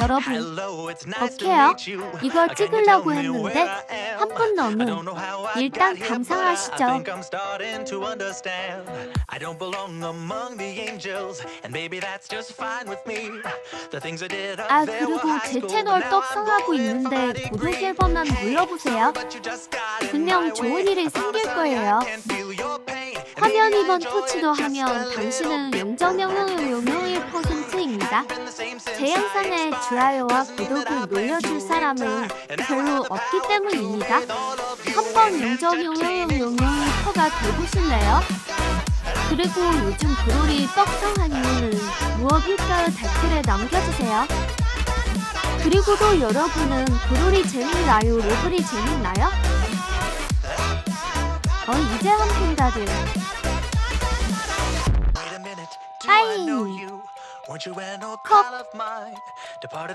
여러분, 어케요? 이걸 찍으려고 했는데 한분 너무 일단 감상하시죠. 아 그리고 제 채널 떡상하고 있는데 구독 1번만 눌러보세요. 분명 좋은 일이 생길 거예요. 화면 2번 터치도 하면 당신은 영정명 1%입니다. 제 영상에 좋아요와 구독을 눌러줄 사람은 별로 없기 때문입니다. 한번 영정명령의1%가 되보실래요? 그리고 요즘 브롤이 떡상한 이유는 무엇일까요? 댓글에 남겨주세요. 그리고도 여러분은 브롤이 재밌나요? 로블이 재밌나요? 어 이제 한 푼다들 Weren't you an old pal of mine? Departed